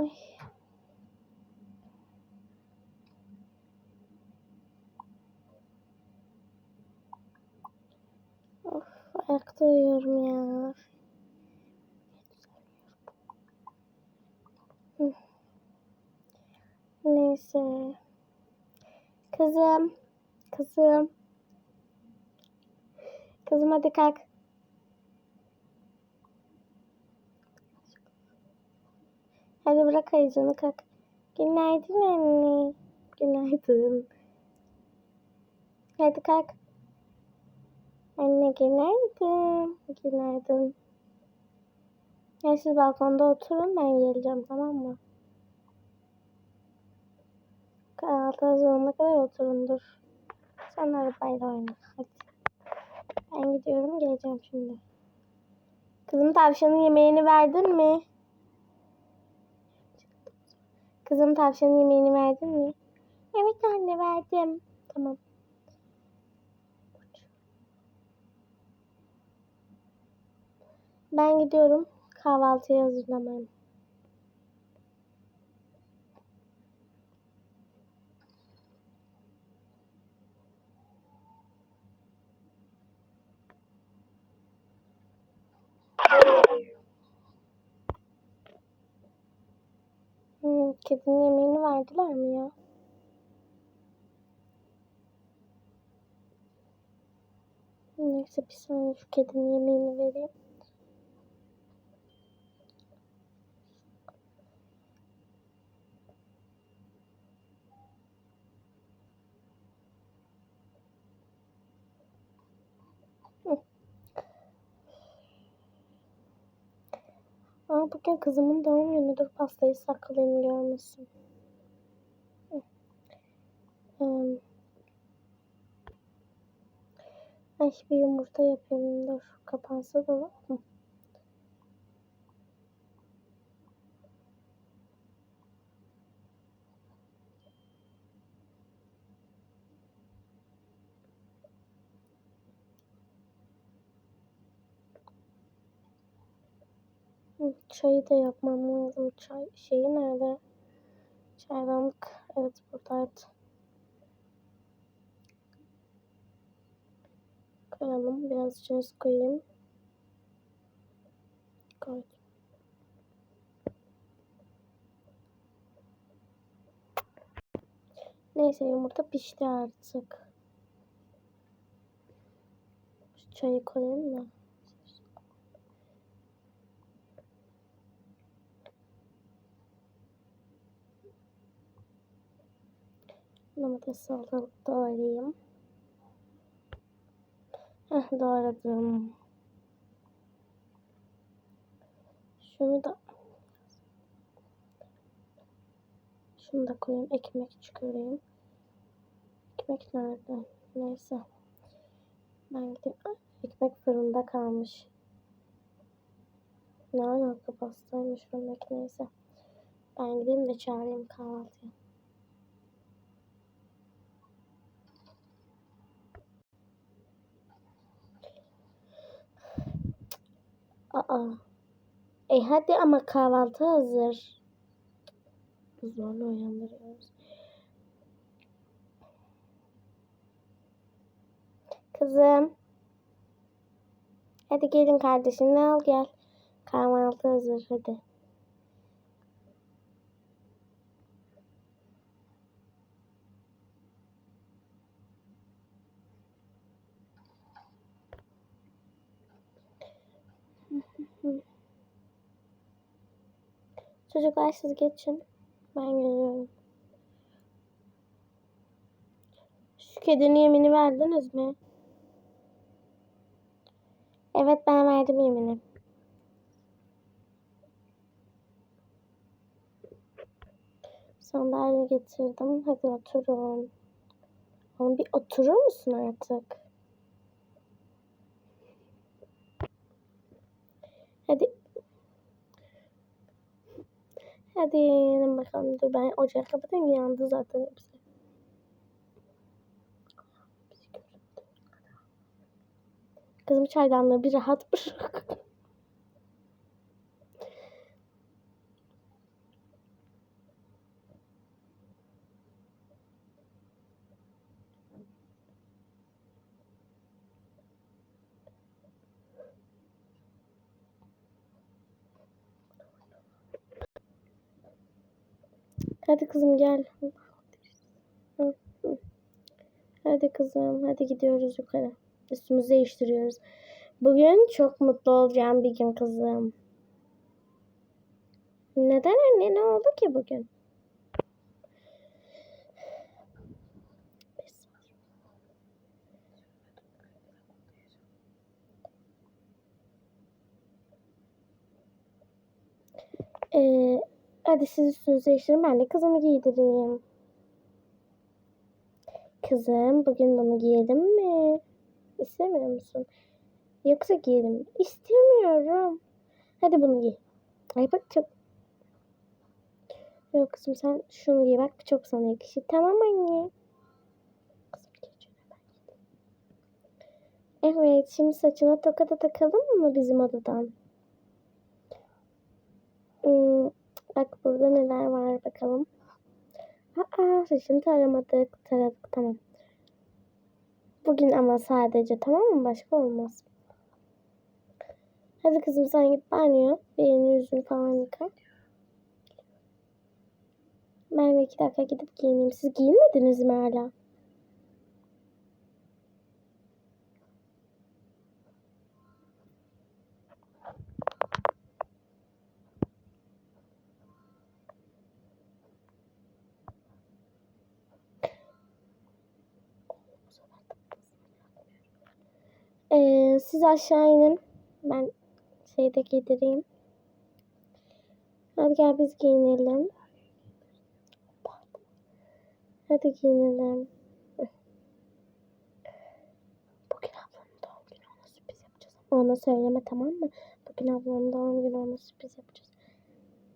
Ay. Of ayakta uyuyorum ya. Neyse. Kızım. Kızım. Kızım hadi kalk. Hadi bırak ayıcını kalk. Günaydın anne. Günaydın. Hadi kalk. Anne günaydın. Günaydın. Ya siz balkonda oturun ben geleceğim tamam mı? Kahvaltı hazırlanana kadar oturun dur. Sen arabayla oyna hadi. Ben gidiyorum geleceğim şimdi. Kızım tavşanın yemeğini verdin mi? Kızım tavşanın yemeğini verdin mi? Evet anne verdim. Tamam. Ben gidiyorum kahvaltıyı hazırlamaya. Hmm, kedinin yemeğini verdiler mi ya? Neyse bir saniye şu kedinin yemeğini vereyim. Aa, bugün kızımın doğum günü. Dur pastayı saklayayım görmesin. Hmm. Ay bir yumurta yapayım. Dur kapansa da? Hı, Çayı da yapmam lazım. Çay şeyi nerede? Çaydanlık. Evet buradaydı. Koyalım. Biraz su koyayım. Koydum. Neyse yumurta pişti artık. Şu çayı koyayım da. Domates salatalık doğrayayım. Heh doğradım. Şunu da şunu da koyayım. Ekmek çıkarayım. Ekmek nerede? Neyse. Ben gideyim. Ekmek fırında kalmış. Ne alaka pastaymış yemek neyse. Ben gideyim de çağırayım kahvaltıya. Aa. E hadi ama kahvaltı hazır. Zorla uyandırıyoruz. Kızım. Hadi gelin kardeşini al gel. Kahvaltı hazır hadi. Çocuklar siz geçin. Ben geliyorum. Şu kedinin yemini verdiniz mi? Evet ben verdim yemini. Sandalye getirdim. Hadi oturun. Oğlum bir oturur musun artık? Hadi. Hadi yiyelim bakalım. Dur ben ocağı kapatayım. Yandı zaten hepsi. Kızım çaydanlığı bir rahat bırak. Hadi kızım gel. Hadi kızım hadi gidiyoruz yukarı. Üstümüzü değiştiriyoruz. Bugün çok mutlu olacağım bir gün kızım. Neden anne ne oldu ki bugün? Ee, hadi siz üstünüzü değiştirin ben de kızımı giydireyim. Kızım bugün bunu giyelim mi? İstemiyor musun? Yoksa giyelim mi? İstemiyorum. Hadi bunu giy. Ay bak çok... Yok kızım sen şunu giy bak çok sana yakışır. Tamam anne. Evet şimdi saçına toka da takalım mı bizim odadan? Hmm, bak burada neler var bakalım. Aa saçını taramadık. Taradık tamam. Bugün ama sadece tamam mı? Başka olmaz. Hadi kızım sen git banyo. Elini yüzünü falan yıka. Ben bir iki dakika gidip giyineyim. Siz giyinmediniz mi hala? Ee, siz aşağı inin. Ben şeyde giydireyim. Hadi gel biz giyinelim. Hadi giyinelim. Bugün ablamın doğum günü ona sürpriz yapacağız. Ona söyleme tamam mı? Bugün ablamın doğum günü ona sürpriz yapacağız.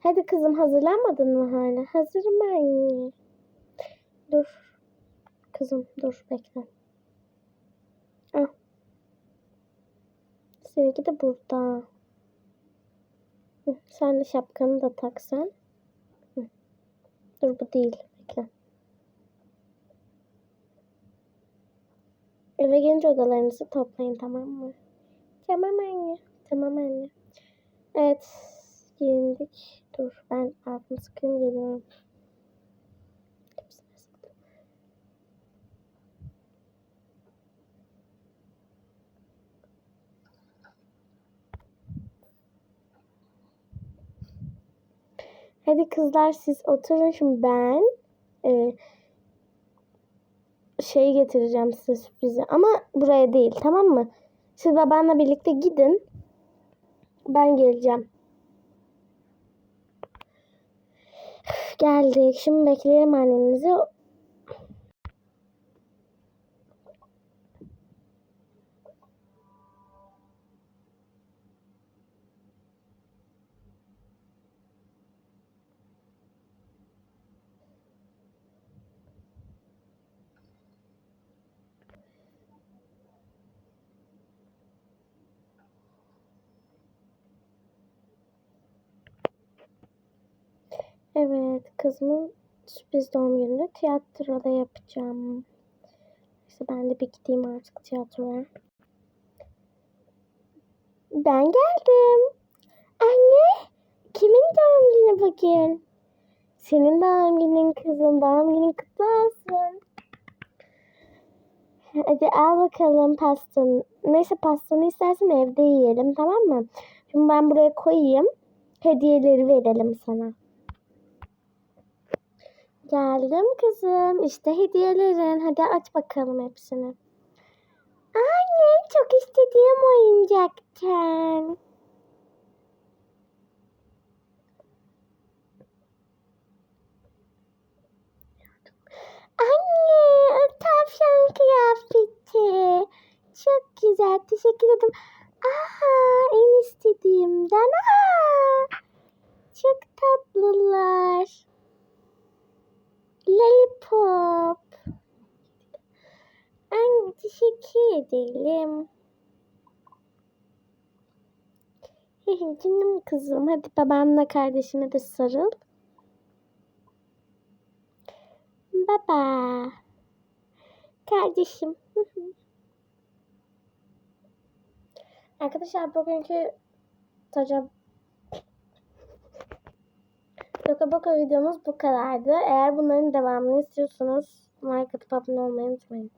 Hadi kızım hazırlanmadın mı hala? Hazırım ben. Dur. Kızım dur bekle. Al. Seninki de burada. Sen de şapkanı da tak sen. Hı. Dur bu değil. Bekle. Eve gelince odalarınızı toplayın tamam mı? Tamam anne. Tamam anne. Evet. Giyindik. Dur ben altımı sıkayım geliyorum. Hadi kızlar siz oturun şimdi ben e, şey getireceğim size sürprizi ama buraya değil tamam mı? Siz babanla birlikte gidin. Ben geleceğim. Geldik. Şimdi bekleyelim annenizi. Evet, kızımın sürpriz doğum gününü tiyatroda yapacağım. İşte ben de bir gideyim artık tiyatroya. Ben geldim. Anne, kimin doğum günü bugün? Senin doğum günün kızım. Doğum günün kutlu olsun. Hadi al bakalım pastanı. Neyse pastanı istersen evde yiyelim tamam mı? Şimdi ben buraya koyayım. Hediyeleri verelim sana. Geldim kızım. İşte hediyelerin. Hadi aç bakalım hepsini. Anne çok istediğim oyuncaktan. Anne tavşan kıyafeti. Çok güzel. Teşekkür ederim. Aha en istediğimden. Aha. Çok tatlılar. Lollipop. Anne teşekkür ederim. Canım kızım. Hadi babanla kardeşine de sarıl. Baba. Kardeşim. Arkadaşlar bugünkü taca Loka Boka videomuz bu kadardı. Eğer bunların devamını istiyorsanız like atıp abone olmayı unutmayın.